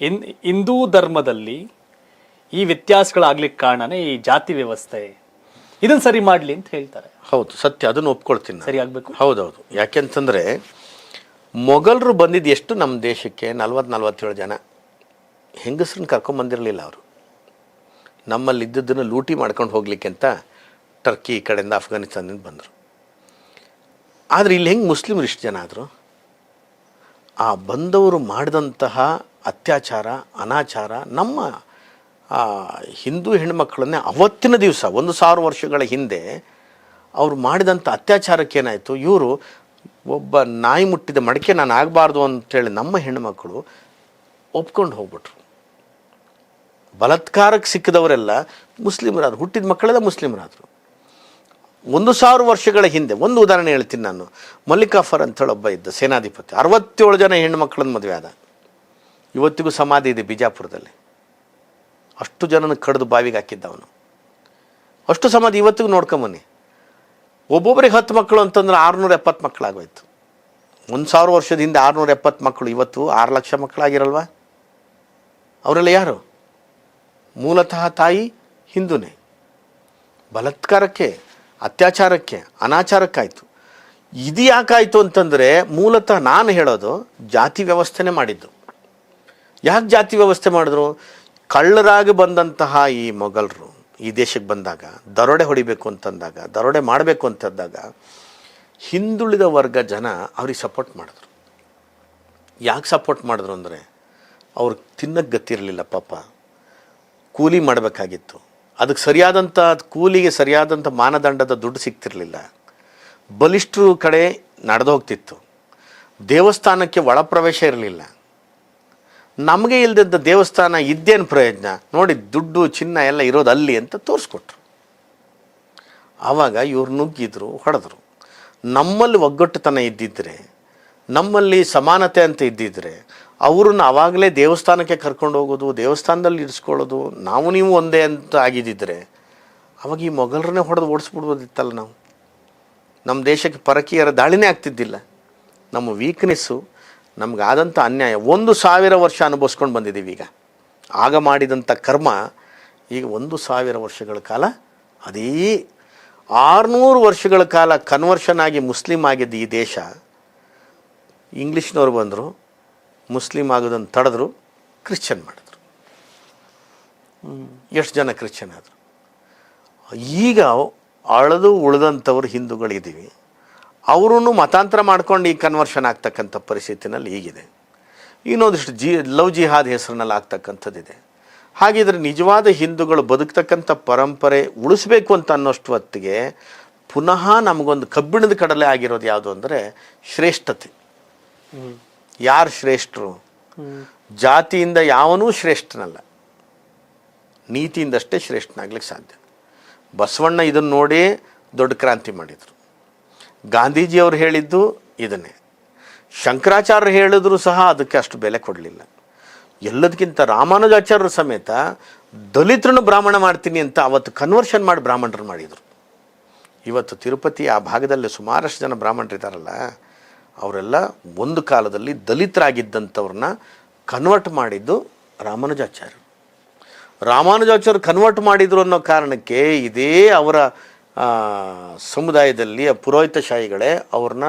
ಇನ್ ಹಿಂದೂ ಧರ್ಮದಲ್ಲಿ ಈ ವ್ಯತ್ಯಾಸಗಳಾಗ್ಲಿಕ್ಕೆ ಕಾರಣನೇ ಈ ಜಾತಿ ವ್ಯವಸ್ಥೆ. ಇದನ್ನ ಸರಿ ಮಾಡಲಿ ಅಂತ ಹೇಳ್ತಾರೆ. ಹೌದು ಸತ್ಯ ಅದನ್ನು ಒಪ್ಕೊಳ್ತೀನಿ ಆಗಬೇಕು ಸರಿ ಹೌದು ಹೌದೌದು. ಯಾಕೆಂತಂದರೆ ಮೊಘಲರು ಬಂದಿದ್ದು ಎಷ್ಟು ನಮ್ಮ ದೇಶಕ್ಕೆ? ನಲ್ವತ್ತು ನಲ್ವತ್ತೇಳು ಜನ. ಹೆಂಗಸ್ರನ್ನ ಕರ್ಕೊಂಬಂದಿರಲಿಲ್ಲ ಅವರು. ನಮ್ಮಲ್ಲಿ ಇದ್ದದ್ದನ್ನು ಲೂಟಿ ಮಾಡ್ಕೊಂಡು ಹೋಗ್ಲಿಕ್ಕೆ ಅಂತ ಟರ್ಕಿ ಈ ಕಡೆಯಿಂದ ಅಫ್ಘಾನಿಸ್ತಾನದಿಂದ ಬಂದರು. ಆದರೆ ಇಲ್ಲಿ ಹೆಂಗೆ ಮುಸ್ಲಿಮ್ರು ಇಷ್ಟು ಜನ ಆದರು? ಆ ಬಂದವರು ಮಾಡಿದಂತಹ ಅತ್ಯಾಚಾರ, ಅನಾಚಾರ, ನಮ್ಮ ಹಿಂದೂ ಹೆಣ್ಮಕ್ಳನ್ನೇ ಅವತ್ತಿನ ದಿವಸ, ಒಂದು ಸಾವಿರ ವರ್ಷಗಳ ಹಿಂದೆ ಅವರು ಮಾಡಿದಂಥ ಅತ್ಯಾಚಾರಕ್ಕೆ ಏನಾಯಿತು ಇವರು ಒಬ್ಬ ನಾಯಿ ಮುಟ್ಟಿದ ಮಡಿಕೆ ನಾನು ಆಗಬಾರ್ದು ಅಂತೇಳಿ ನಮ್ಮ ಹೆಣ್ಣುಮಕ್ಕಳು ಒಪ್ಕೊಂಡು ಹೋಗ್ಬಿಟ್ರು. ಬಲತ್ಕಾರಕ್ಕೆ ಸಿಕ್ಕಿದವರೆಲ್ಲ ಮುಸ್ಲಿಮರಾದ್ರು, ಹುಟ್ಟಿದ ಮಕ್ಕಳೆಲ್ಲ ಮುಸ್ಲಿಮರಾದರು. ಒಂದು ಸಾವಿರ ವರ್ಷಗಳ ಹಿಂದೆ, ಒಂದು ಉದಾಹರಣೆ ಹೇಳ್ತೀನಿ ನಾನು. ಮಲ್ಲಿಕಾಫರ್ ಅಂತೇಳಿ ಒಬ್ಬ ಇದ್ದ ಸೇನಾಧಿಪತಿ, ಅರವತ್ತೇಳು ಜನ ಹೆಣ್ಣು ಮಕ್ಕಳನ್ನ ಮದುವೆ ಆದ. ಇವತ್ತಿಗೂ ಸಮಾಧಿ ಇದೆ ಬಿಜಾಪುರದಲ್ಲಿ. ಅಷ್ಟು ಜನನ ಕಡಿದು ಬಾವಿಗೆ ಹಾಕಿದ್ದ ಅವನು. ಅಷ್ಟು ಸಮಾಧಿ ಇವತ್ತಿಗೂ ನೋಡ್ಕೊಂಬನ್ನಿ ಒಬ್ಬೊಬ್ಬರಿಗೆ ಹತ್ತು ಮಕ್ಕಳು ಅಂತಂದ್ರೆ ಆರುನೂರ ಎಪ್ಪತ್ತು ಮಕ್ಕಳಾಗೋಯ್ತು. ಒಂದು ಸಾವಿರ ವರ್ಷದ ಹಿಂದೆ ಆರುನೂರ ಎಪ್ಪತ್ತು ಮಕ್ಕಳು, ಇವತ್ತು ಆರು ಲಕ್ಷ ಮಕ್ಕಳಾಗಿರಲ್ವಾ? ಅವರೆಲ್ಲ ಯಾರು? ಮೂಲತಃ ತಾಯಿ ಹಿಂದೂನೇ. ಬಲತ್ಕಾರಕ್ಕೆ, ಅತ್ಯಾಚಾರಕ್ಕೆ, ಅನಾಚಾರಕ್ಕಾಯಿತು. ಇದು ಯಾಕಾಯಿತು ಅಂತಂದರೆ ಮೂಲತಃ ನಾನು ಹೇಳೋದು ಜಾತಿ ವ್ಯವಸ್ಥೆನೇ ಮಾಡಿದ್ದು. ಯಾಕೆ ಜಾತಿ ವ್ಯವಸ್ಥೆ ಮಾಡಿದ್ರು? ಕಳ್ಳರಾಗಿ ಬಂದಂತಹ ಈ ಮೊಘಲರು ಈ ದೇಶಕ್ಕೆ ಬಂದಾಗ, ದರೋಡೆ ಹೊಡಿಬೇಕು ಅಂತಂದಾಗ, ದರೋಡೆ ಮಾಡಬೇಕು ಅಂತಂದಾಗ ಹಿಂದುಳಿದ ವರ್ಗ ಜನ ಅವ್ರಿಗೆ ಸಪೋರ್ಟ್ ಮಾಡಿದ್ರು. ಯಾಕೆ ಸಪೋರ್ಟ್ ಮಾಡಿದ್ರು ಅಂದರೆ ಅವ್ರಿಗೆ ತಿನ್ನಕ್ಕೆ ಗತ್ತಿರಲಿಲ್ಲ ಪಾಪ. ಕೂಲಿ ಮಾಡಬೇಕಾಗಿತ್ತು. ಅದಕ್ಕೆ ಸರಿಯಾದಂಥ ಕೂಲಿಗೆ ಸರಿಯಾದಂಥ ಮಾನದಂಡದ ದುಡ್ಡು ಸಿಗ್ತಿರಲಿಲ್ಲ. ಬಲಿಷ್ಠರು ಕಡೆ ನಡೆದು ಹೋಗ್ತಿತ್ತು. ದೇವಸ್ಥಾನಕ್ಕೆ ಒಳಪ್ರವೇಶ ಇರಲಿಲ್ಲ. ನಮಗೆ ಇಲ್ಲದಿದ್ದ ದೇವಸ್ಥಾನ ಇದ್ದೇನು ಪ್ರಯೋಜನ? ನೋಡಿ, ದುಡ್ಡು, ಚಿನ್ನ ಎಲ್ಲ ಇರೋದು ಅಲ್ಲಿ ಅಂತ ತೋರಿಸ್ಕೊಟ್ರು. ಆವಾಗ ಇವ್ರು ನುಗ್ಗಿದ್ರು, ಹೊಡೆದ್ರು. ನಮ್ಮಲ್ಲಿ ಒಗ್ಗಟ್ಟುತನ ಇದ್ದಿದ್ರೆ, ನಮ್ಮಲ್ಲಿ ಸಮಾನತೆ ಅಂತ ಇದ್ದಿದ್ರೆ, ಅವ್ರನ್ನ ಆವಾಗಲೇ ದೇವಸ್ಥಾನಕ್ಕೆ ಕರ್ಕೊಂಡು ಹೋಗೋದು, ದೇವಸ್ಥಾನದಲ್ಲಿ ಇರಿಸ್ಕೊಳ್ಳೋದು, ನಾವು ನೀವು ಒಂದೇ ಅಂತ ಆಗಿದ್ದಿದ್ರೆ, ಅವಾಗ ಈ ಮೊಘಲರನ್ನೇ ಹೊಡೆದು ಓಡಿಸ್ಬಿಡ್ಬೋದಿತ್ತಲ್ಲ ನಾವು. ನಮ್ಮ ದೇಶಕ್ಕೆ ಪರಕೀಯರ ದಾಳಿನೇ ಆಗ್ತಿದ್ದಿಲ್ಲ. ನಮ್ಮ ವೀಕ್ನೆಸ್ಸು ನಮಗಾದಂಥ ಅನ್ಯಾಯ. ಒಂದು ಸಾವಿರ ವರ್ಷ ಅನುಭವಿಸ್ಕೊಂಡು ಬಂದಿದ್ದೀವಿ ಈಗ. ಆಗ ಮಾಡಿದಂಥ ಕರ್ಮ ಈಗ ಒಂದು ಸಾವಿರ ವರ್ಷಗಳ ಕಾಲ ಅದೇ ಆರುನೂರು ವರ್ಷಗಳ ಕಾಲ ಕನ್ವರ್ಷನ್ ಆಗಿ ಮುಸ್ಲಿಂ ಆಗಿದ್ದ ಈ ದೇಶ, ಇಂಗ್ಲೀಷ್ನವ್ರು ಬಂದರು, ಮುಸ್ಲಿಂ ಆಗೋದನ್ನು ತಡೆದ್ರು, ಕ್ರಿಶ್ಚಿಯನ್ ಮಾಡಿದ್ರು. ಎಷ್ಟು ಜನ ಕ್ರಿಶ್ಚಿಯನ್ ಆದರು? ಈಗ ಅಳದು ಉಳಿದಂಥವ್ರು ಹಿಂದೂಗಳಿದ್ದೀವಿ. ಅವರೂ ಮತಾಂತರ ಮಾಡ್ಕೊಂಡು ಈ ಕನ್ವರ್ಷನ್ ಆಗ್ತಕ್ಕಂಥ ಪರಿಸ್ಥಿತಿನಲ್ಲಿ ಈಗಿದೆ ಇನ್ನೊಂದಿಷ್ಟು ಜಿ, ಲವ್ ಜಿಹಾದ್ ಹೆಸರಿನಲ್ಲಿ ಆಗ್ತಕ್ಕಂಥದ್ದಿದೆ. ಹಾಗಿದ್ರೆ ನಿಜವಾದ ಹಿಂದೂಗಳು ಬದುಕ್ತಕ್ಕಂಥ ಪರಂಪರೆ ಉಳಿಸ್ಬೇಕು ಅಂತ ಅನ್ನೋಷ್ಟು ಹೊತ್ತಿಗೆ ಪುನಃ ನಮಗೊಂದು ಕಬ್ಬಿಣದ ಕಡಲೆ ಆಗಿರೋದು ಯಾವುದು ಅಂದರೆ ಶ್ರೇಷ್ಠತೆ. ಯಾರು ಶ್ರೇಷ್ಠರು? ಜಾತಿಯಿಂದ ಯಾವನೂ ಶ್ರೇಷ್ಠನಲ್ಲ. ನೀತಿಯಿಂದಷ್ಟೇ ಶ್ರೇಷ್ಠನಾಗ್ಲಿಕ್ಕೆ ಸಾಧ್ಯ. ಬಸವಣ್ಣ ಇದನ್ನು ನೋಡಿ ದೊಡ್ಡ ಕ್ರಾಂತಿ ಮಾಡಿದರು. ಗಾಂಧೀಜಿಯವರು ಹೇಳಿದ್ದು ಇದನ್ನೇ. ಶಂಕರಾಚಾರ್ಯರು ಹೇಳಿದ್ರು ಸಹ ಅದಕ್ಕೆ ಅಷ್ಟು ಬೆಲೆ ಕೊಡಲಿಲ್ಲ. ಎಲ್ಲದಕ್ಕಿಂತ ರಾಮಾನುಜಾಚಾರ್ಯರು ಸಮೇತ ದಲಿತರನ್ನು ಬ್ರಾಹ್ಮಣ ಮಾಡ್ತೀನಿ ಅಂತ ಅವತ್ತು ಕನ್ವರ್ಷನ್ ಮಾಡಿ ಬ್ರಾಹ್ಮಣರು ಮಾಡಿದರು. ಇವತ್ತು ತಿರುಪತಿ ಆ ಭಾಗದಲ್ಲಿ ಸುಮಾರಷ್ಟು ಜನ ಬ್ರಾಹ್ಮಣರಿದ್ದಾರಲ್ಲ ಅವರೆಲ್ಲ ಒಂದು ಕಾಲದಲ್ಲಿ ದಲಿತರಾಗಿದ್ದಂಥವ್ರನ್ನ ಕನ್ವರ್ಟ್ ಮಾಡಿದ್ದು ರಾಮಾನುಜಾಚಾರ್ಯರು. ರಾಮಾನುಜಾಚಾರ್ಯರು ಕನ್ವರ್ಟ್ ಮಾಡಿದ್ರು ಅನ್ನೋ ಕಾರಣಕ್ಕೆ ಇದೇ ಅವರ ಸಮುದಾಯದಲ್ಲಿ ಆ ಪುರೋಹಿತಶಾಹಿಗಳೇ ಅವ್ರನ್ನ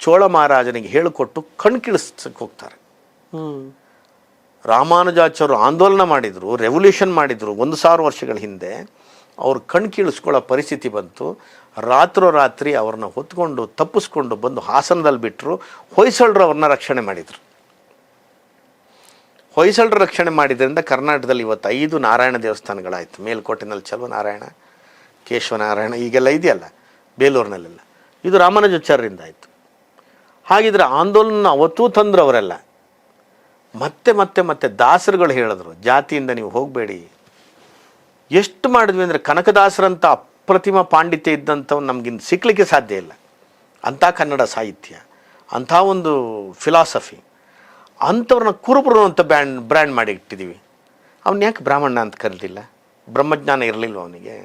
ಚೋಳ ಮಹಾರಾಜನಿಗೆ ಹೇಳಿಕೊಟ್ಟು ಕಣ್ಕಿಳಿಸಕ್ಕೆ ಹೋಗ್ತಾರೆ. ರಾಮಾನುಜಾಚಾರ್ಯರು ಆಂದೋಲನ ಮಾಡಿದರು ರೆವಲ್ಯೂಷನ್ ಮಾಡಿದರು ಒಂದು ಸಾವಿರ ವರ್ಷಗಳ ಹಿಂದೆ. ಅವ್ರು ಕಣ್ಕೀಳಿಸ್ಕೊಳ್ಳೋ ಪರಿಸ್ಥಿತಿ ಬಂತು. ರಾತ್ರೋರಾತ್ರಿ ಅವ್ರನ್ನ ಹೊತ್ಕೊಂಡು ತಪ್ಪಿಸ್ಕೊಂಡು ಬಂದು ಹಾಸನದಲ್ಲಿ ಬಿಟ್ಟರು ಹೊಯ್ಸಳರು ಅವ್ರನ್ನ ರಕ್ಷಣೆ ಮಾಡಿದರು. ಹೊಯ್ಸಳರು ರಕ್ಷಣೆ ಮಾಡಿದ್ರಿಂದ ಕರ್ನಾಟಕದಲ್ಲಿ ಇವತ್ತು ಐದು ನಾರಾಯಣ ದೇವಸ್ಥಾನಗಳಾಯಿತು. ಮೇಲ್ಕೋಟೆನಲ್ಲಿ ಚಲೋ ನಾರಾಯಣ ಕೇಶವನಾರಾಯಣ ಈಗೆಲ್ಲ ಇದೆಯಲ್ಲ, ಬೇಲೂರಿನಲ್ಲೆಲ್ಲ. ಇದು ರಾಮಾನುಜಾಚಾರ್ಯರಿಂದ ಆಯಿತು. ಹಾಗಿದ್ರೆ ಆಂದೋಲನ ಅವತ್ತೂ ತಂದರು ಅವರೆಲ್ಲ ಮತ್ತೆ ಮತ್ತೆ ಮತ್ತೆ ದಾಸರುಗಳು ಹೇಳಿದ್ರು, ಜಾತಿಯಿಂದ ನೀವು ಹೋಗಬೇಡಿ. ಎಷ್ಟು ಮಾಡಿದ್ವಿ ಅಂದರೆ ಕನಕದಾಸರಂಥ ಅಪ್ರತಿಮ ಪಾಂಡಿತ್ಯ ಇದ್ದಂಥವ್ನು ನಮಗಿನ್ನು ಸಿಕ್ಕಲಿಕ್ಕೆ ಸಾಧ್ಯ ಇಲ್ಲ. ಅಂಥ ಕನ್ನಡ ಸಾಹಿತ್ಯ, ಅಂಥ ಒಂದು ಫಿಲಾಸಫಿ ಅಂಥವ್ರನ್ನ ಕುರುಬರು ಅಂತ ಬ್ಯಾಂಡ್ ಬ್ರ್ಯಾಂಡ್ ಮಾಡಿ ಇಟ್ಟಿದ್ದೀವಿ. ಅವನ್ನ ಯಾಕೆ ಬ್ರಾಹ್ಮಣ ಅಂತ ಕರೆದಿಲ್ಲ ಬ್ರಹ್ಮಜ್ಞಾನ ಇರಲಿಲ್ಲ ಅವನಿಗೆ?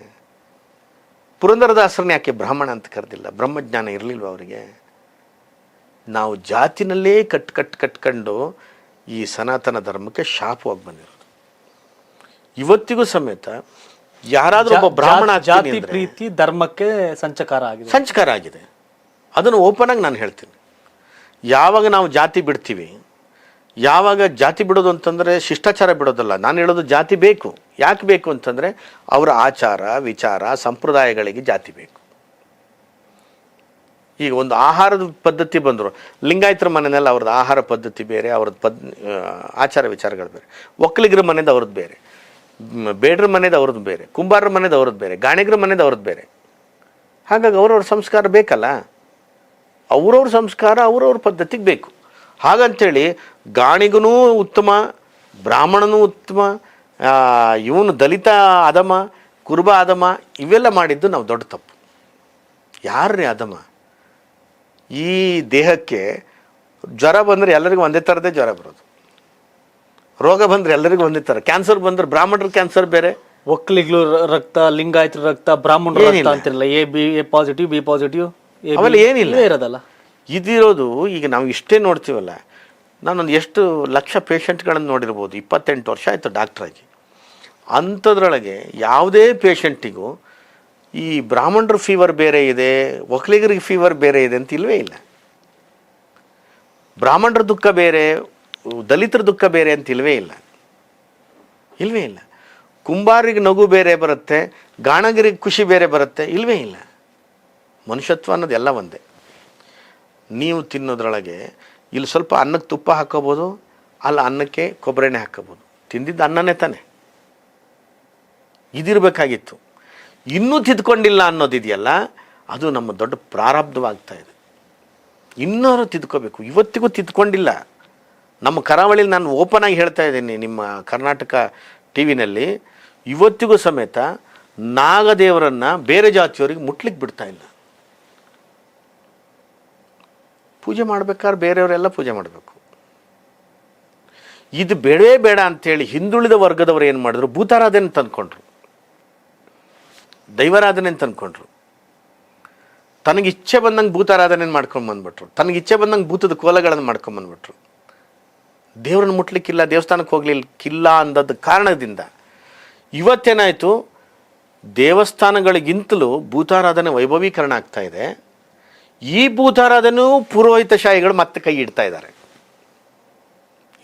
ಪುರಂದರದಾಸರನ್ನ ಯಾಕೆ ಬ್ರಾಹ್ಮಣ ಅಂತ ಕರೆದಿಲ್ಲ? ಬ್ರಹ್ಮಜ್ಞಾನ ಇರಲಿಲ್ವ ಅವರಿಗೆ? ನಾವು ಜಾತಿನಲ್ಲೇ ಕಟ್ ಕಟ್ ಕಟ್ಕೊಂಡು ಈ ಸನಾತನ ಧರ್ಮಕ್ಕೆ ಶಾಪವಾಗಿ ಬಂದಿರೋದು. ಇವತ್ತಿಗೂ ಸಮೇತ ಯಾರಾದರೂ ಒಬ್ಬ ಬ್ರಾಹ್ಮಣ ಜಾತಿ ಪ್ರೀತಿ ಧರ್ಮಕ್ಕೆ ಸಂಚಕಾರ ಆಗಿದೆ. ಸಂಚಕಾರ ಆಗಿದೆ. ಅದನ್ನು ಓಪನ್ ಆಗಿ ನಾನು ಹೇಳ್ತೀನಿ. ಯಾವಾಗ ನಾವು ಜಾತಿ ಬಿಡ್ತೀವಿ ಯಾವಾಗ ಜಾತಿ ಬಿಡೋದು ಅಂತಂದರೆ ಶಿಷ್ಟಾಚಾರ ಬಿಡೋದಲ್ಲ. ನಾನು ಹೇಳೋದು ಜಾತಿ ಬೇಕು. ಯಾಕೆ ಬೇಕು ಅಂತಂದರೆ ಅವರ ಆಚಾರ, ವಿಚಾರ, ಸಂಪ್ರದಾಯಗಳಿಗೆ ಜಾತಿ ಬೇಕು. ಈಗ ಒಂದು ಆಹಾರದ ಪದ್ಧತಿ ಬಂದರು. ಲಿಂಗಾಯತರ ಮನೆಯಲ್ಲಿ ಅವ್ರದ್ದು ಆಹಾರ ಪದ್ಧತಿ ಬೇರೆ, ಅವ್ರದ್ದು ಪದ್ ಆಚಾರ ವಿಚಾರಗಳು ಬೇರೆ. ಒಕ್ಕಲಿಗರ ಮನೆದು ಅವ್ರದ್ದು ಬೇರೆ. ಬೇಡ್ರ ಮನೆದು ಅವ್ರದ್ದು ಬೇರೆ. ಕುಂಬಾರರ ಮನೆದು ಅವ್ರದ್ದು ಬೇರೆ. ಗಾಣಿಗರ ಮನೆಯಿಂದ ಅವ್ರದ್ದು ಬೇರೆ. ಹಾಗಾಗಿ ಅವ್ರವ್ರ ಸಂಸ್ಕಾರ ಬೇಕಲ್ಲ? ಅವ್ರವ್ರ ಸಂಸ್ಕಾರ ಅವ್ರವ್ರ ಪದ್ಧತಿಗೆ ಬೇಕು. ಹಾಗಂತೇಳಿ ಗಾಣಿಗನೂ ಉತ್ತಮ ಬ್ರಾಹ್ಮಣನೂ ಉತ್ತಮ ಇವನು ದಲಿತ ಅಧಮ ಕುರುಬ ಅಧಮ ಇವೆಲ್ಲ ಮಾಡಿದ್ದು ನಾವು ದೊಡ್ಡ ತಪ್ಪು. ಯಾರ್ರೀ ಅಧಮ ಈ ದೇಹಕ್ಕೆ ಜ್ವರ ಬಂದರೆ ಎಲ್ಲರಿಗೂ ಒಂದೇ ಥರದೇ ಜ್ವರ ಬರೋದು. ರೋಗ ಬಂದರೆ ಎಲ್ಲರಿಗೂ ಒಂದೇ ಥರ. ಕ್ಯಾನ್ಸರ್ ಬಂದರೆ ಬ್ರಾಹ್ಮಣರ ಕ್ಯಾನ್ಸರ್ ಬೇರೆ. ಒಕ್ಕಲಿಗ್ಲು ರಕ್ತ ಲಿಂಗಾಯತರ ರಕ್ತ ಬ್ರಾಹ್ಮಣರು ರಕ್ತ. ಅಂತಿರಲ್ಲ A B A positive B positive ಆಮೇಲೆ ಏನಿಲ್ಲ. ಇರೋದಲ್ಲ. ಇದಿರೋದು ಈಗ ನಾವು ಇಷ್ಟೇ ನೋಡ್ತೀವಲ್ಲ. ನಾನೊಂದು ಎಷ್ಟು ಲಕ್ಷ ಪೇಷಂಟ್ಗಳನ್ನು ನೋಡಿರ್ಬೋದು, ಇಪ್ಪತ್ತೆಂಟು ವರ್ಷ ಆಯಿತು ಡಾಕ್ಟ್ರಾಗಿ. ಅಂಥದ್ರೊಳಗೆ ಯಾವುದೇ ಪೇಷಂಟಿಗೂ ಈ ಬ್ರಾಹ್ಮಣರ ಫೀವರ್ ಬೇರೆ ಇದೆ, ಒಕ್ಕಲಿಗರಿಗೆ ಫೀವರ್ ಬೇರೆ ಇದೆ ಅಂತ ಇಲ್ವೇ ಇಲ್ಲ. ಬ್ರಾಹ್ಮಣರ ದುಃಖ ಬೇರೆ, ದಲಿತರ ದುಃಖ ಬೇರೆ ಅಂತ ಇಲ್ವೇ ಇಲ್ಲ. ಇಲ್ವೇ ಇಲ್ಲ. ಕುಂಬಾರಿಗೆ ನಗು ಬೇರೆ ಬರುತ್ತೆ, ಗಾಣಗಿರಿಗೆ ಖುಷಿ ಬೇರೆ ಬರುತ್ತೆ, ಇಲ್ವೇ ಇಲ್ಲ. ಮನುಷ್ಯತ್ವ ಅನ್ನೋದು ಎಲ್ಲ ಒಂದೇ. ನೀವು ತಿನ್ನೋದ್ರೊಳಗೆ ಇಲ್ಲಿ ಸ್ವಲ್ಪ ಅನ್ನಕ್ಕೆ ತುಪ್ಪ ಹಾಕೋಬೋದು, ಅಲ್ಲಿ ಅನ್ನಕ್ಕೆ ಕೊಬ್ಬರಿ ಎಣ್ಣೆ ಹಾಕೋಬೋದು. ತಿಂದಿದ್ದು ಅನ್ನನೇ ತಾನೆ. ಇದಿರಬೇಕಾಗಿತ್ತು. ಇನ್ನೂ ತಿದ್ಕೊಂಡಿಲ್ಲ ಅನ್ನೋದಿದೆಯಲ್ಲ, ಅದು ನಮ್ಮ ದೊಡ್ಡ ಪ್ರಾರಬ್ಧವಾಗ್ತಾ ಇದೆ. ಇನ್ನೂ ತಿದ್ಕೋಬೇಕು. ಇವತ್ತಿಗೂ ತಿದ್ಕೊಂಡಿಲ್ಲ. ನಮ್ಮ ಕರಾವಳಿಲಿ ನಾನು ಓಪನ್ ಆಗಿ ಹೇಳ್ತಾ ಇದ್ದೀನಿ ನಿಮ್ಮ ಕರ್ನಾಟಕ ಟಿ ವಿನಲ್ಲಿ ಇವತ್ತಿಗೂ ಸಮೇತ ನಾಗದೇವರನ್ನು ಬೇರೆ ಜಾತಿಯವರಿಗೆ ಮುಟ್ಲಿಕ್ಕೆ ಬಿಡ್ತಾ ಇಲ್ಲ. ಪೂಜೆ ಮಾಡ್ಬೇಕಾದ್ರೆ ಬೇರೆಯವರೆಲ್ಲ ಪೂಜೆ ಮಾಡಬೇಕು. ಇದು ಬೇಡವೇ ಬೇಡ ಅಂಥೇಳಿ ಹಿಂದುಳಿದ ವರ್ಗದವರು ಏನು ಮಾಡಿದ್ರು? ಭೂತಾರಾಧನೆ ತಂದ್ಕೊಂಡ್ರು. ದೈವಾರಾಧನೆ ತಂದ್ಕೊಂಡ್ರು. ತನಗೆ ಇಚ್ಛೆ ಬಂದಂಗೆ ಭೂತಾರಾಧನೆ ಮಾಡ್ಕೊಂಡು ಬಂದ್ಬಿಟ್ರು. ತನಗೆ ಇಚ್ಛೆ ಬಂದಂಗೆ ಭೂತದ ಕೋಲಗಳನ್ನು ಮಾಡ್ಕೊಂಡು ಬಂದ್ಬಿಟ್ರು. ದೇವ್ರನ್ನ ಮುಟ್ಲಿಕ್ಕಿಲ್ಲ, ದೇವಸ್ಥಾನಕ್ಕೆ ಹೋಗ್ಲಿಕ್ಕಿಲ್ಲ ಅಂದದ ಕಾರಣದಿಂದ ಇವತ್ತೇನಾಯಿತು? ದೇವಸ್ಥಾನಗಳಿಗಿಂತಲೂ ಭೂತಾರಾಧನೆ ವೈಭವೀಕರಣ ಆಗ್ತಾ ಇದೆ. ಈ ಭೂತಾರಾಧನೆ ಪುರೋಹಿತ ಶಾಹಿಗಳು ಮತ್ತೆ ಕೈ ಇಡ್ತಾ ಇದ್ದಾರೆ.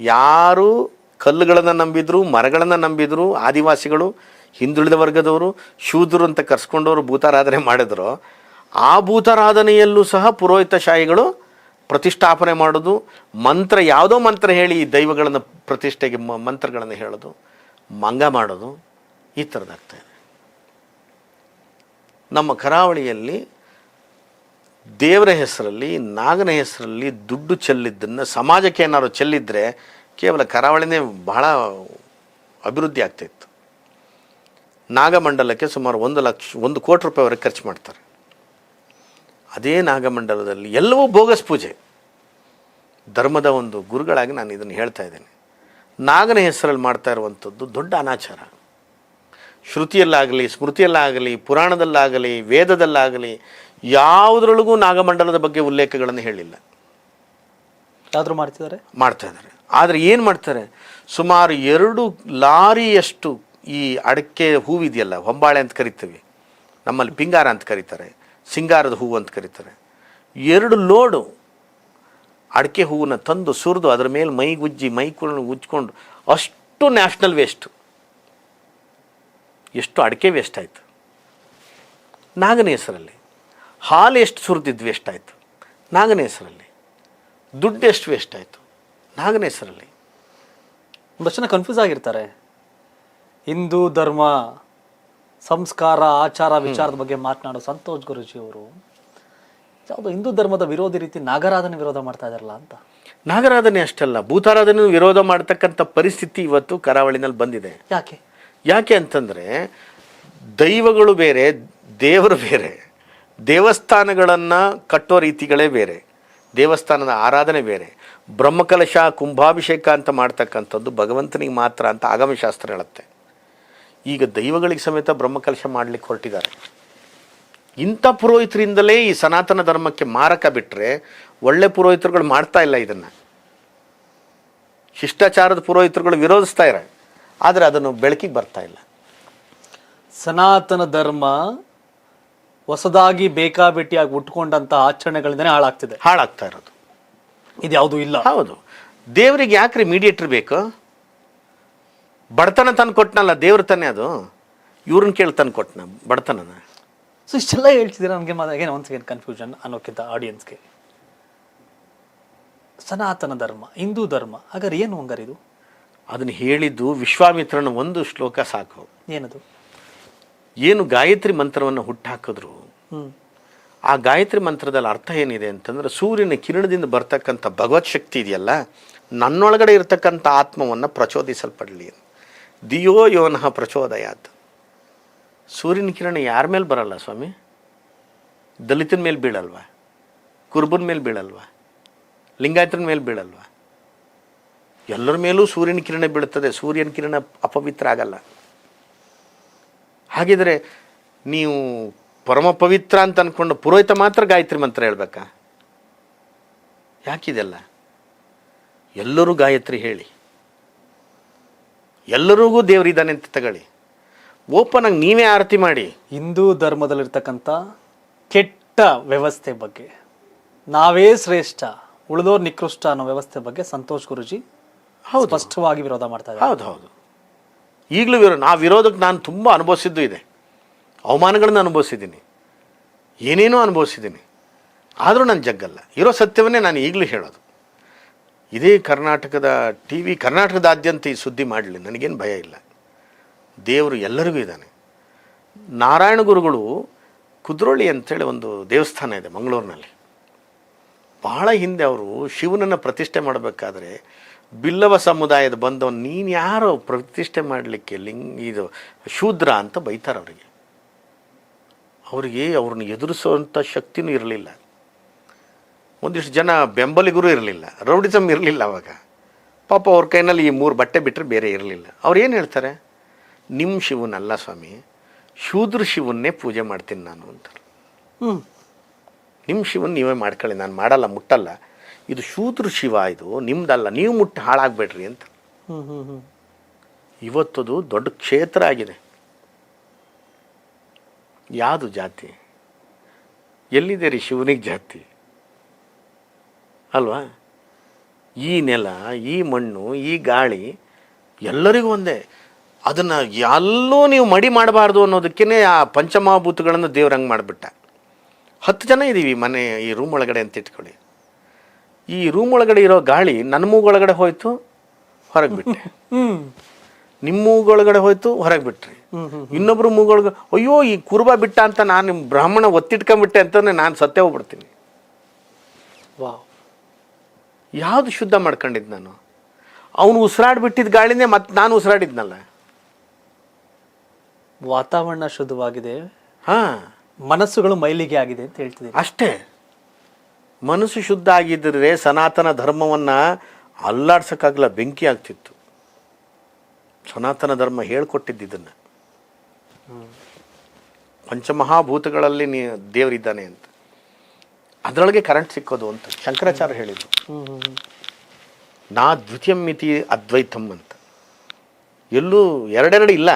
ಯಾರು ಕಲ್ಲುಗಳನ್ನು ನಂಬಿದ್ರು, ಮರಗಳನ್ನು ನಂಬಿದ್ರು, ಆದಿವಾಸಿಗಳು, ಹಿಂದುಳಿದ ವರ್ಗದವರು, ಶೂದ್ರು ಅಂತ ಕರ್ಸ್ಕೊಂಡವರು ಭೂತಾರಾಧನೆ ಮಾಡಿದ್ರು, ಆ ಭೂತಾರಾಧನೆಯಲ್ಲೂ ಸಹ ಪುರೋಹಿತಶಾಹಿಗಳು ಪ್ರತಿಷ್ಠಾಪನೆ ಮಾಡೋದು, ಮಂತ್ರ ಯಾವುದೋ ಮಂತ್ರ ಹೇಳಿ ಈ ದೈವಗಳನ್ನು ಪ್ರತಿಷ್ಠೆಗೆ ಮಂತ್ರಗಳನ್ನು ಹೇಳೋದು, ಮಂಗ ಮಾಡೋದು, ಈ ಇದೆ. ನಮ್ಮ ಕರಾವಳಿಯಲ್ಲಿ ದೇವರ ಹೆಸರಲ್ಲಿ, ನಾಗನ ಹೆಸರಲ್ಲಿ ದುಡ್ಡು ಚೆಲ್ಲಿದ್ದನ್ನು, ಸಮಾಜಕ್ಕೆ ಏನಾದ್ರು ಚೆಲ್ಲಿದ್ರೆ ಕೇವಲ ಕರಾವಳಿನೇ ಬಹಳ ಅಭಿವೃದ್ಧಿ ಆಗ್ತಾಯಿತ್ತು ನಾಗಮಂಡಲಕ್ಕೆ ಸುಮಾರು ಒಂದು ಲಕ್ಷ, ಒಂದು ಕೋಟಿ ರೂಪಾಯಿವರೆಗೆ ಖರ್ಚು ಮಾಡ್ತಾರೆ. ಅದೇ ನಾಗಮಂಡಲದಲ್ಲಿ ಎಲ್ಲವೂ ಬೋಗಸ್ ಪೂಜೆ. ಧರ್ಮದ ಒಂದು ಗುರುಗಳಾಗಿ ನಾನು ಇದನ್ನು ಹೇಳ್ತಾ ಇದ್ದೇನೆ. ನಾಗನ ಹೆಸರಲ್ಲಿ ಮಾಡ್ತಾ ಇರುವಂಥದ್ದು ದೊಡ್ಡ ಅನಾಚಾರ. ಶ್ರುತಿಯಲ್ಲಾಗಲಿ, ಸ್ಮೃತಿಯಲ್ಲಾಗಲಿ, ಪುರಾಣದಲ್ಲಾಗಲಿ, ವೇದದಲ್ಲಾಗಲಿ ಯಾವುದ್ರೊಳಗೂ ನಾಗಮಂಡಲದ ಬಗ್ಗೆ ಉಲ್ಲೇಖಗಳನ್ನು ಹೇಳಿಲ್ಲ. ಆದರೂ ಮಾಡ್ತಿದ್ದಾರೆ? ಮಾಡ್ತಾ ಇದ್ದಾರೆ. ಆದರೆ ಏನು ಮಾಡ್ತಾರೆ? ಸುಮಾರು ಎರಡು ಲಾರಿಯಷ್ಟು ಈ ಅಡಕೆ ಹೂವಿದೆಯಲ್ಲ ಹೊಂಬಾಳೆ ಅಂತ ಕರಿತೀವಿ. ನಮ್ಮಲ್ಲಿ ಪಿಂಗಾರ ಅಂತ ಕರೀತಾರೆ ಸಿಂಗಾರದ ಹೂವು ಅಂತ ಕರೀತಾರೆ. ಎರಡು ಲೋಡು ಅಡಕೆ ಹೂವನ್ನ ತಂದು ಸುರಿದು ಅದರ ಮೇಲೆ ಮೈ ಗುಜ್ಜಿ ಮೈ ಕುಳ್ಳು ಉಜ್ಕೊಂಡು ಅಷ್ಟು ನ್ಯಾಷನಲ್ ವೇಸ್ಟು. ಎಷ್ಟು ಅಡಕೆ ವೇಸ್ಟ್ ಆಯಿತು. ನಾಗನ ಹೆಸರಲ್ಲಿ. ಹಾಲು ಎಷ್ಟು ಸುರಿದಿದ್ದು ವೇಸ್ಟ್ ಆಯಿತು ನಾಗನ ಹೆಸರಲ್ಲಿ. ದುಡ್ಡು ಎಷ್ಟು ವೇಸ್ಟ್ ಆಯಿತು ನಾಗನ ಹೆಸರಲ್ಲಿ. ಜನ ಕನ್ಫ್ಯೂಸ್ ಆಗಿರ್ತಾರೆ. ಹಿಂದೂ ಧರ್ಮ ಸಂಸ್ಕಾರ ಆಚಾರ ವಿಚಾರದ ಬಗ್ಗೆ ಮಾತನಾಡೋ ಸಂತೋಷ್ ಗುರುಜಿ ಅವರು ಯಾವುದು ಹಿಂದೂ ಧರ್ಮದ ವಿರೋಧಿ ರೀತಿ ನಾಗರಾಧನೆ ವಿರೋಧ ಮಾಡ್ತಾ ಇದಾರಲ್ಲ ಅಂತ. ನಾಗರಾಧನೆ ಅಷ್ಟಲ್ಲ. ಭೂತಾರಾಧನೆ ವಿರೋಧ ಮಾಡ್ತಕ್ಕಂಥ ಪರಿಸ್ಥಿತಿ ಇವತ್ತು ಕರಾವಳಿನಲ್ಲಿ ಬಂದಿದೆ. ಯಾಕೆ? ಯಾಕೆ ಅಂತಂದರೆ ದೈವಗಳು ಬೇರೆ ದೇವರು ಬೇರೆ. ದೇವಸ್ಥಾನಗಳನ್ನು ಕಟ್ಟೋ ರೀತಿಗಳೇ ಬೇರೆ. ದೇವಸ್ಥಾನದ ಆರಾಧನೆ ಬೇರೆ. ಬ್ರಹ್ಮಕಲಶ, ಕುಂಭಾಭಿಷೇಕ ಅಂತ ಮಾಡ್ತಕ್ಕಂಥದ್ದು ಭಗವಂತನಿಗೆ ಮಾತ್ರ ಅಂತ ಆಗಮಶಾಸ್ತ್ರ ಹೇಳುತ್ತೆ. ಈಗ ದೈವಗಳಿಗೆ ಸಮೇತ ಬ್ರಹ್ಮಕಲಶ ಮಾಡಲಿಕ್ಕೆ ಹೊರಟಿದ್ದಾರೆ. ಇಂಥ ಪುರೋಹಿತರಿಂದಲೇ ಈ ಸನಾತನ ಧರ್ಮಕ್ಕೆ ಮಾರಕ ಬಿಟ್ಟರೆ ಒಳ್ಳೆ ಪುರೋಹಿತರುಗಳು ಮಾಡ್ತಾ ಇಲ್ಲ ಇದನ್ನು. ಶಿಷ್ಟಾಚಾರದ ಪುರೋಹಿತರುಗಳು ವಿರೋಧಿಸ್ತಾ ಇದ್ದಾರೆ. ಆದರೆ ಅದನ್ನು ಬೆಳಕಿಗೆ ಬರ್ತಾ ಇಲ್ಲ. ಸನಾತನ ಧರ್ಮ ಹೊಸದಾಗಿ ಬೇಕಾಬಿಟ್ಟಿಯಾಗಿ ಉಟ್ಕೊಂಡಂತ ಆಚರಣೆಗಳಿಂದನೇ ಹಾಳಾಗ್ತಿದೆ. ಹಾಳಾಗ್ತಾ ಇರೋದು. ಇದು ಯಾವುದು ಇಲ್ಲ. ಹೌದು. ದೇವರಿಗೆ ಯಾಕ್ರಿ ಮೀಡಿಯೇಟ್ರ್ ಬೇಕು? ಬಡತನ ತಂದು ಕೊಟ್ನಲ್ಲ ದೇವ್ರ ತಾನೇ ಅದು? ಇವ್ರನ್ನ ಕೇಳಿ ತಂದು ಕೊಟ್ಟನ ಬಡತನನ. ಸೊ ಇಷ್ಟೆಲ್ಲ ಹೇಳ್ತಿದ್ದೀರಾ ನನಗೆ ಅಗೇನ್ ಒನ್ಸ್ ಏನು ಕನ್ಫ್ಯೂಷನ್ ಅನ್ನೋಕ್ಕಿಂತ ಆಡಿಯನ್ಸ್ಗೆ ಸನಾತನ ಧರ್ಮ ಹಿಂದೂ ಧರ್ಮ ಹಾಗಾದ್ರೆ ಏನು ಹಂಗಾರೆ ಇದು? ಅದನ್ನು ಹೇಳಿದ್ದು ವಿಶ್ವಾಮಿತ್ರನ ಒಂದು ಶ್ಲೋಕ ಸಾಕು. ಏನದು? ಏನು ಗಾಯತ್ರಿ ಮಂತ್ರವನ್ನು ಹುಟ್ಟಾಕಿದ್ರು? ಆ ಗಾಯತ್ರಿ ಮಂತ್ರದಲ್ಲಿ ಅರ್ಥ ಏನಿದೆ ಅಂತಂದ್ರೆ ಸೂರ್ಯನ ಕಿರಣದಿಂದ ಬರ್ತಕ್ಕಂಥ ಭಗವತ್ ಶಕ್ತಿ ಇದೆಯಲ್ಲ ನನ್ನೊಳಗಡೆ ಇರತಕ್ಕಂಥ ಆತ್ಮವನ್ನು ಪ್ರಚೋದಿಸಲ್ಪಡಲಿ ದಿಯೋ ಯೋನಃ ಪ್ರಚೋದಯಾತ್. ಸೂರ್ಯನ ಕಿರಣ ಯಾರ ಮೇಲೆ ಬರಲ್ಲ ಸ್ವಾಮಿ? ದಲಿತನ ಮೇಲೆ ಬೀಳಲ್ವಾ? ಕುರುಬನ ಮೇಲೆ ಬೀಳಲ್ವಾ? ಲಿಂಗಾಯತನ ಮೇಲೆ ಬೀಳಲ್ವಾ? ಎಲ್ಲರ ಮೇಲೂ ಸೂರ್ಯನ ಕಿರಣ ಬೀಳುತ್ತದೆ. ಸೂರ್ಯನ ಕಿರಣ ಅಪವಿತ್ರ ಆಗಲ್ಲ. ಹಾಗಿದ್ರೆ ನೀವು ಪರಮ ಪವಿತ್ರ ಅಂತ ಅಂದ್ಕೊಂಡು ಪುರೋಹಿತ ಮಾತ್ರ ಗಾಯತ್ರಿ ಮಂತ್ರ ಹೇಳ್ಬೇಕಾ? ಯಾಕಿದೆಲ್ಲ? ಎಲ್ಲರೂ ಗಾಯತ್ರಿ ಹೇಳಿ. ಎಲ್ಲರಿಗೂ ದೇವರಿದ್ದಾನೆ ಅಂತ ತಗೊಳ್ಳಿ. ಓಪನ್ ಆಗಿ ನೀವೇ ಆರತಿ ಮಾಡಿ. ಹಿಂದೂ ಧರ್ಮದಲ್ಲಿರ್ತಕ್ಕಂಥ ಕೆಟ್ಟ ವ್ಯವಸ್ಥೆ ಬಗ್ಗೆ ನಾವೇ ಶ್ರೇಷ್ಠ ಉಳಿದೋರ್ ನಿಕೃಷ್ಟ ಅನ್ನೋ ವ್ಯವಸ್ಥೆ ಬಗ್ಗೆ ಸಂತೋಷ್ ಗುರುಜಿ ಹೌದು. ಸ್ಪಷ್ಟವಾಗಿ ವಿರೋಧ ಮಾಡ್ತಾ ಇದ್ದಾರೆ. ಹೌದು ಹೌದು. ಈಗಲೂ ವಿರೋ ಆ ವಿರೋಧಕ್ಕೆ ನಾನು ತುಂಬ ಅನುಭವಿಸಿದ್ದು ಇದೆ. ಅವಮಾನಗಳನ್ನು ಅನುಭವಿಸಿದ್ದೀನಿ. ಏನೇನೋ ಅನುಭವಿಸಿದ್ದೀನಿ. ಆದರೂ ನಾನು ಜಗ್ಗಲ್ಲ. ಇರೋ ಸತ್ಯವನ್ನೇ ನಾನು ಈಗಲೂ ಹೇಳೋದು. ಇದೇ ಕರ್ನಾಟಕದ ಟಿ ವಿ, ಕರ್ನಾಟಕದಾದ್ಯಂತ ಈ ಸುದ್ದಿ ಮಾಡಲಿ, ನನಗೇನು ಭಯ ಇಲ್ಲ. ದೇವರು ಎಲ್ಲರಿಗೂ ಇದ್ದಾನೆ. ನಾರಾಯಣ ಗುರುಗಳು ಕುದ್ರೋಳಿ ಅಂಥೇಳಿ ಒಂದು ದೇವಸ್ಥಾನ ಇದೆ ಮಂಗಳೂರಿನಲ್ಲಿ. ಬಹಳ ಹಿಂದೆ ಅವರು ಶಿವನನ್ನು ಪ್ರತಿಷ್ಠೆ ಮಾಡಬೇಕಾದ್ರೆ ಬಿಲ್ಲವ ಸಮುದಾಯದ ಬಂದವನು ನೀನು ಯಾರು ಪ್ರತಿಷ್ಠೆ ಮಾಡಲಿಕ್ಕೆ ಲಿಂಗ್ ಇದು ಶೂದ್ರ ಅಂತ ಬೈತಾರೆ ಅವರಿಗೆ. ಅವರಿಗೆ ಅವ್ರನ್ನ ಎದುರಿಸುವಂಥ ಶಕ್ತಿನೂ ಇರಲಿಲ್ಲ. ಒಂದಿಷ್ಟು ಜನ ಬೆಂಬಲಿಗರು ಇರಲಿಲ್ಲ. ರೌಡಿಸಮ್ ಇರಲಿಲ್ಲ ಅವಾಗ. ಪಾಪ ಅವ್ರ ಕೈನಲ್ಲಿ ಈ ಮೂರು ಬಟ್ಟೆ ಬಿಟ್ಟರೆ ಬೇರೆ ಇರಲಿಲ್ಲ. ಅವ್ರು ಏನು ಹೇಳ್ತಾರೆ? ನಿಮ್ಮ ಶಿವನಲ್ಲ ಸ್ವಾಮಿ ಶೂದ್ರ ಶಿವನ್ನೇ ಪೂಜೆ ಮಾಡ್ತೀನಿ ನಾನು ಅಂತಾರೆ. ಹ್ಞೂ ನಿಮ್ಮ ಶಿವನ್ ನೀವೇ ಮಾಡ್ಕೊಳ್ಳಿ ನಾನು ಮಾಡಲ್ಲ ಮುಟ್ಟಲ್ಲ. ಇದು ಶೂದ್ರ ಶಿವ ಇದು ನಿಮ್ದಲ್ಲ ನೀವು ಮುಟ್ಟಿ ಹಾಳಾಗಬೇಡ್ರಿ ಅಂತ. ಇವತ್ತದು ದೊಡ್ಡ ಕ್ಷೇತ್ರ ಆಗಿದೆ. ಯಾವುದು ಜಾತಿ? ಎಲ್ಲಿದೆ ರೀ ಶಿವನಿಗೆ ಜಾತಿ? ಅಲ್ವಾ? ಈ ನೆಲ ಈ ಮಣ್ಣು ಈ ಗಾಳಿ ಎಲ್ಲರಿಗೂ ಒಂದೇ. ಅದನ್ನು ಎಲ್ಲೂ ನೀವು ಮಡಿ ಮಾಡಬಾರ್ದು ಅನ್ನೋದಕ್ಕೇ ಆ ಪಂಚಮಹಾಭೂತಗಳನ್ನು ದೇವ್ರಂಗೆ ಮಾಡಿಬಿಟ್ಟ. ಹತ್ತು ಜನ ಇದ್ದೀವಿ ಮನೆ ಈ ರೂಮ್ ಒಳಗಡೆ ಅಂತ ಇಟ್ಕೊಳ್ಳಿ. ಈ ರೂಮ್ ಒಳಗಡೆ ಇರೋ ಗಾಳಿ ನನ್ನ ಮೂಗೊಳಗಡೆ ಹೋಯ್ತು ಹೊರಗೆ ಬಿಟ್ಟೆ ನಿಮ್ಮ ಮೂಗೊಳಗಡೆ ಹೋಯ್ತು ಹೊರಗೆ ಬಿಟ್ರಿ. ಇನ್ನೊಬ್ರು ಮೂಗೊಳಗ ಅಯ್ಯೋ ಈ ಕುರುಬ ಬಿಟ್ಟ ಅಂತ ನಾನು ಬ್ರಾಹ್ಮಣ ಒತ್ತಿಟ್ಕೊಂಡ್ಬಿಟ್ಟೆ ಅಂತಂದ್ರೆ ನಾನು ಸತ್ಯ ಹೋಗ್ಬಿಡ್ತೀನಿ. ವಾವ್. ಯಾವುದು ಶುದ್ಧ ಮಾಡ್ಕೊಂಡಿದ್ದು ನಾನು? ಅವನು ಉಸಿರಾಡ್ಬಿಟ್ಟಿದ್ದ ಗಾಳಿನೇ ಮತ್ತೆ ನಾನು ಉಸಿರಾಡಿದ್ನಲ್ಲ. ವಾತಾವರಣ ಶುದ್ಧವಾಗಿದೆ. ಹಾಂ. ಮನಸ್ಸುಗಳು ಮೈಲಿಗೆ ಆಗಿದೆ ಅಂತ ಹೇಳ್ತಿದ್ದೀನಿ. ಅಷ್ಟೇ. ಮನಸ್ಸು ಶುದ್ಧ ಆಗಿದ್ದರೆ ಸನಾತನ ಧರ್ಮವನ್ನು ಅಲ್ಲಾಡ್ಸೋಕ್ಕಾಗಲ್ಲ, ಬೆಂಕಿ ಆಗ್ತಿತ್ತು. ಸನಾತನ ಧರ್ಮ ಹೇಳ್ಕೊಟ್ಟಿದ್ದನ್ನು ಪಂಚಮಹಾಭೂತಗಳಲ್ಲಿ ನೀ ದೇವರಿದ್ದಾನೆ ಅಂತ. ಅದರೊಳಗೆ ಕರೆಂಟ್ ಸಿಕ್ಕೋದು ಅಂತ ಶಂಕರಾಚಾರ್ಯ ಹೇಳಿದ್ರು. ನಾ ದ್ವಿತೀಯಂ ಮಿತಿ ಅದ್ವೈತಂ ಅಂತ. ಎಲ್ಲೂ ಎರಡೆರಡು ಇಲ್ಲ.